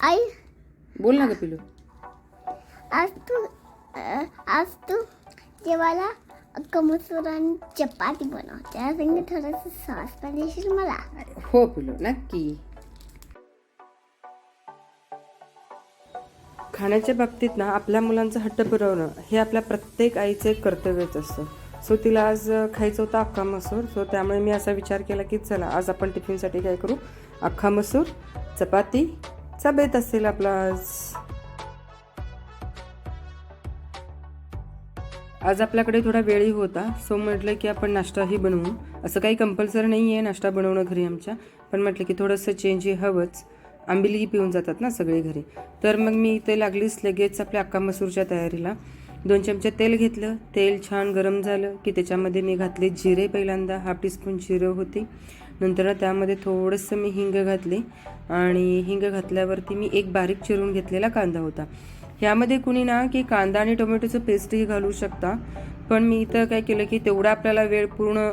आई. बोल ना ग पिलू. आज तू अ, आज तू जेवायला कमसूर आणि चपाती बनव. त्या संग थोडंसं सॉस पण देशील मला. हो पिलू नक्की. खाण्याच्या बाबतीत ना आपल्या मुलांचा हट्ट पुरवणं हे आपल्या प्रत्येक आईचं एक कर्तव्यच असतं. सो तिला आज खायचं होतं अख्खा मसूर. सो त्यामुळे मी असा विचार केला की चला आज आपण टिफिनसाठी काय करू? अख्खा मसूर चपाती चा बेत असेल आपला आज. आज आपल्याकडे थोडा वेळही होता. सो म्हटलं की आपण नाश्ताही बनवू. असं काही कंपल्सरी नाही आहे नाश्ता बनवणं घरी आमच्या. पण म्हटलं की थोडंसं चेंजही हवंच. आंबिलीही पिऊन जातात ना सगळे घरी. तर मग मी इथे लागलीच लगेच आपल्या अक्का मसूरच्या तयारीला. दोन चमचे तेल घेतलं. तेल छान गरम झालं की त्याच्यामध्ये मी घातले जिरे पहिल्यांदा हाफ टीस्पून जिरं होती. नंतर त्यामध्ये थोडंसं मी हिंग घातले आणि हिंग घातल्यावरती मी एक बारीक चिरून घेतलेला कांदा होता. ह्यामध्ये कुणी ना की कांदा आणि टोमॅटोचं पेस्टही घालू शकता पण मी इथं काय केलं की तेवढा आपल्याला वेळ पूर्ण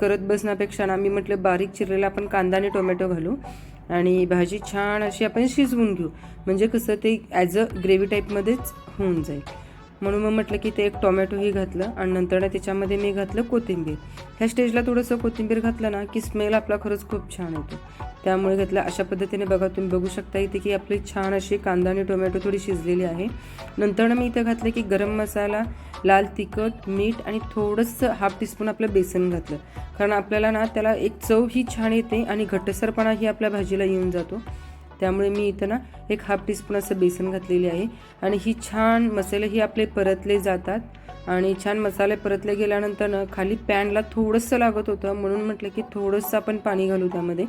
करत बसण्यापेक्षा ना मी म्हटलं बारीक चिरलेला आपण कांदा आणि टोमॅटो घालू आणि भाजी छान अशी आपण शिजवून घेऊ. म्हणजे कसं ते ॲज अ ग्रेव्ही टाईपमध्येच होऊन जाईल. म्हणून मग म्हटलं की ते एक टोमॅटोही घातलं आणि नंतर त्याच्यामध्ये मी घातलं कोथिंबीर. ह्या स्टेजला थोडंसं कोथिंबीर घातलं ना की स्मेल आपला खरंच खूप छान येतो. त्यामुळे घातलं अशा पद्धतीने बघा तुम्ही बघू शकता इथे की आपली छान अशी कांदा आणि टोमॅटो थोडी शिजलेली आहे. नंतर मी इथं घातलं की गरम मसाला लाल तिखट मीठ आणि थोडंसं हाफ टीस्पून आपलं बेसन घातलं. कारण आपल्याला ना त्याला एक चव ही छान येते आणि घट्टसरपणाही आपल्या भाजीला येऊन जातो. त्यामुळे मी इथं ना एक हाफ टीस्पून असं बेसन घातलेली आहे. आणि ही छान मसालेही आपले परतले जातात. आणि छान मसाले परतले गेल्यानंतर ना खाली पॅनला थोडंसं लागत होतं. म्हणून म्हटलं की थोडंसं आपण पाणी घालू त्यामध्ये.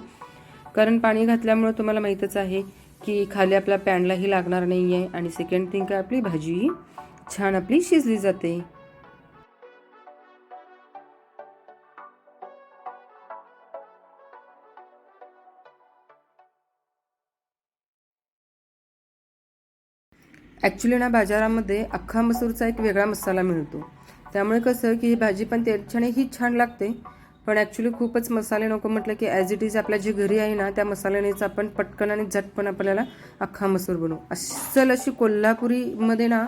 कारण पाणी घातल्यामुळं तुम्हाला माहीतच आहे की खाली आपल्या पॅनलाही लागणार नाही आहे आणि सेकंड थिंग काय आपली भाजीही छान आपली शिजली जाते. ॲक्च्युली ना बाजारामध्ये अख्खा मसूरचा एक वेगळा मसाला मिळतो. त्यामुळे कसं की ही भाजी पण त्याच्याने ही छान लागते. पण ॲक्च्युली खूपच मसाले नको म्हटलं की ॲज इट इज आपल्या जे घरी आहे ना त्या मसाल्यानेच आपण पटकन आणि झटपण आपल्याला अख्खा मसूर बनवू. अस्सल अशी कोल्हापुरीमध्ये ना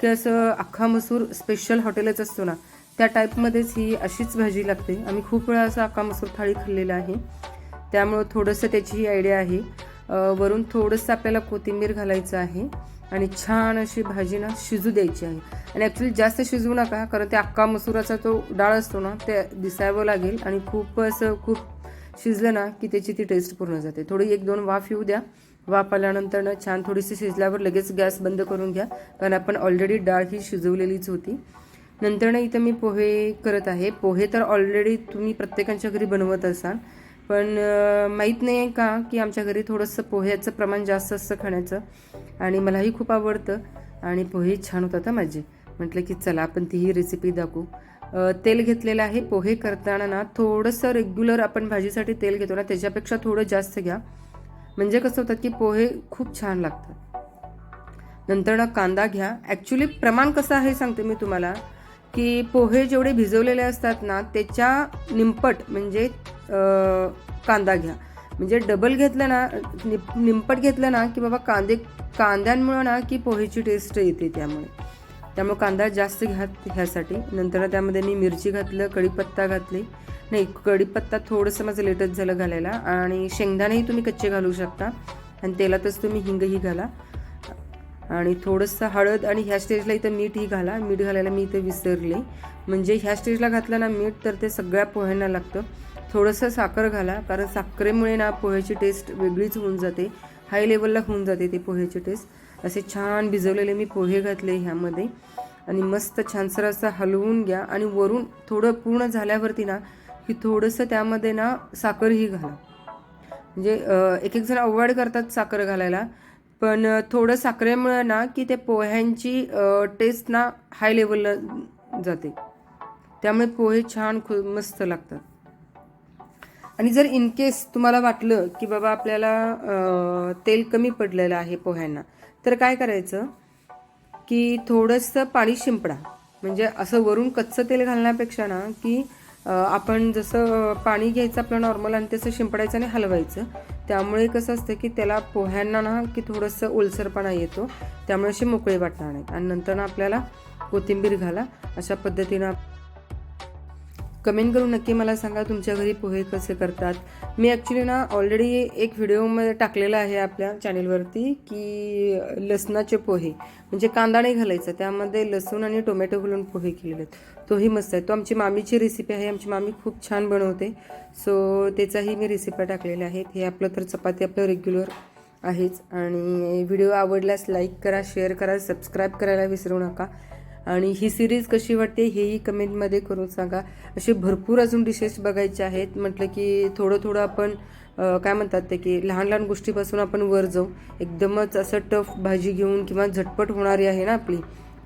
की असं अख्खा मसूर स्पेशल हॉटेलच असतो ना त्या टाईपमध्येच ही अशीच भाजी लागते. आम्ही खूप वेळा असं अख्खा मसूर थाळी खाल्लेला आहे. त्यामुळं थोडंसं त्याची ही आयडिया आहे. वरून थोडंसं आपल्याला कोथिंबीर घालायचं आहे. आणि छान अशी भाजी ना शिजू द्यायची आहे. आणि ॲक्च्युली जास्त शिजवू नका कारण ते अख्खा मसुराचा जो डाळ असतो ना ते दिसावं लागेल आणि खूप असं खूप शिजलं ना की त्याची ती टेस्ट पूर्ण जाते. थोडी एक दोन वाफ येऊ द्या. वाफ आल्यानंतर ना छान थोडीशी शिजल्यावर लगेच गॅस बंद करून घ्या कारण आपण ऑलरेडी डाळ ही शिजवलेलीच होती. नंतर ना इथं मी पोहे करत आहे. पोहे तर ऑलरेडी तुम्ही प्रत्येकाच्या घरी बनवत असाल पण माहीत नाही आहे का की आमच्या घरी थोडंसं पोह्याचं प्रमाण जास्त असतं खाण्याचं? आणि मलाही खूप आवडतं. आणि पोहे छान होतात माझे. म्हटलं की चला आपण तीही रेसिपी दाखवू. तेल घेतलेलं आहे. पोहे करताना ना थोडंसं रेग्युलर आपण भाजीसाठी तेल घेतो ना त्याच्यापेक्षा थोडं जास्त घ्या. म्हणजे कसं होतं की पोहे खूप छान लागतात. नंतर ना कांदा घ्या. ॲक्च्युली प्रमाण कसं आहे सांगते मी तुम्हाला की पोहे जेवढे भिजवलेले असतात ना त्याच्या निंपट म्हणजे कांदा घ्या. म्हणजे डबल घेतलं ना निप निंपट घेतलं ना की बाबा कांदे कांद्यांमुळं ना की पोहेची टेस्ट येते त्यामुळे. त्यामुळे कांदा जास्त घ्या ह्यासाठी नंतर त्यामध्ये मी मिरची घातलं कढीपत्ता घातली. नाही कढीपत्ता थोडंसं माझं लेटच झालं घालायला. आणि शेंगदाणेही तुम्ही कच्चे घालू शकता. आणि तेलातच तुम्ही हिंगही घाला. आणि थोडंसं हळद आणि ह्या स्टेजला इथं मीठही घाला. मीठ घालायला मी इथं विसरले. म्हणजे ह्या स्टेजला घातलं ना मीठ तर ते सगळ्या पोह्यांना लागतं. थोडंसं साखर घाला कारण साखरेमुळे ना पोह्याची टेस्ट वेगळीच होऊन जाते. हाय लेवलला होऊन जाते ते पोह्याची टेस्ट असे छान भिजवलेले मी पोहे घातले ह्यामध्ये. आणि मस्त छानसर असं हलवून घ्या. आणि वरून थोडं पूर्ण झाल्यावरती ना की थोडंसं त्यामध्ये ना साखरही घाला. म्हणजे एक एक जण अवॉइड करतात साखर घालायला. पण थोडं साखरेमुळे ना की ते पोह्यांची टेस्ट ना हाय लेवलला जाते. त्यामुळे पोहे छान खु मस्त लागतात. आणि जर इन केस तुम्हाला वाटलं की बाबा आपल्याला तेल कमी पडलेलं आहे पोह्यांना तर काय करायचं की थोडंसं पाणी शिंपडा. म्हणजे असं वरून कच्चं तेल घालण्यापेक्षा ना की आपण जसं पाणी घ्यायचं आपलं नॉर्मल आणि तसं शिंपडायचं आणि हलवायचं त्यामुळे कसं असतं की त्याला पोह्यांना ना की थोडंसं ओलसरपणा येतो. त्यामुळे असे मोकळे वाटणार नाहीत. आणि नंतर ना आपल्याला कोथिंबीर घाला. अशा पद्धतीनं कमेंट करून नक्की मला सांगा तुमच्या घरी पोहे कसे करतात. मी ॲक्च्युली ना ऑलरेडी एक व्हिडिओमध्ये टाकलेला आहे आपल्या चॅनेलवरती की लसणाचे पोहे म्हणजे कांदा नाही घालायचा त्यामध्ये लसूण आणि टोमॅटो घालून पोहे केलेले आहेत. तोही मस्त आहे. तो आमची मामीची रेसिपी आहे. आमची मामी खूप छान बनवते. सो त्याचाही मी रेसिपी टाकलेल्या आहेत. हे आपलं तर चपाती आपलं रेग्युलर आहेच. आणि व्हिडिओ आवडल्यास लाईक करा शेअर करा सबस्क्राईब करायला विसरू नका. आणि ही सिरीज कशी वाटते हेही कमेंटमध्ये करून सांगा. असे भरपूर अजून डिशेस बघायचे आहेत. म्हटलं की थोडं थोडं आपण काय म्हणतात ते की लहान लहान गोष्टीपासून आपण वर जाऊ. एकदमच असं टफ भाजी घेऊन किंवा झटपट होणारी आहे ना आपली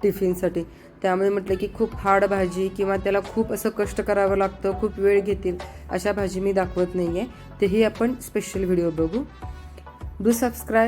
टिफिनसाठी. त्यामुळे म्हटलं की खूप हार्ड भाजी किंवा त्याला खूप असं कष्ट करावं लागतं खूप वेळ घेतील अशा भाजी मी दाखवत नाही आहे तेही आपण स्पेशल व्हिडिओ बघू. Do subscribe